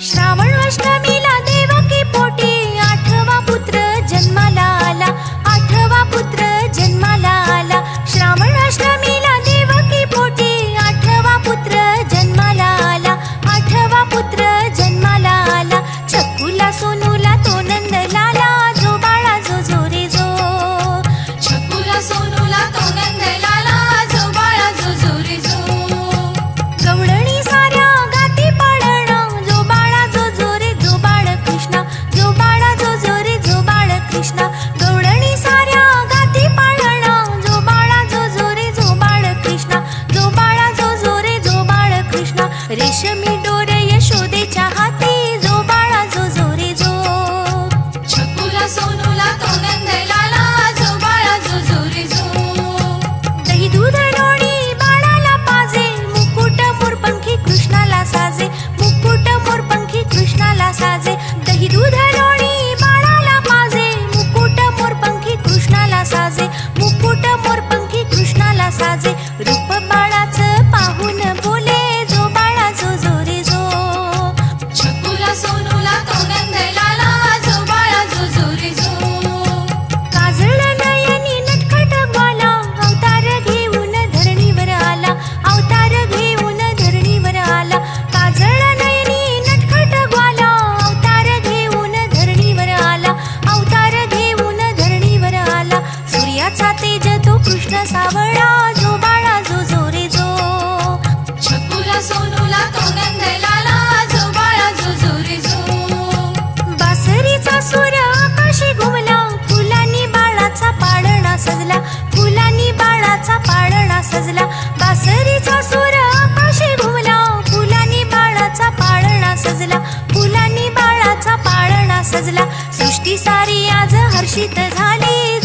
श्रावण अष्टमीला सूर्याचा तेज कृष्ण सावळा जो बाळा जो जो छकुला सोनूला तो नंदलाला जो बाळा जो जो बासरीचा आकाशी घुमला फुलांनी बाळाचा पाळणा सजला फुलांनी बाळाचा पाळणा सजला. बासरीचा आकाशी घुमला फुलांनी बाळाचा पाळणा सजला फुलांनी बाळाचा पाळणा सजला. सृष्टी सारी आज हर्षित झाली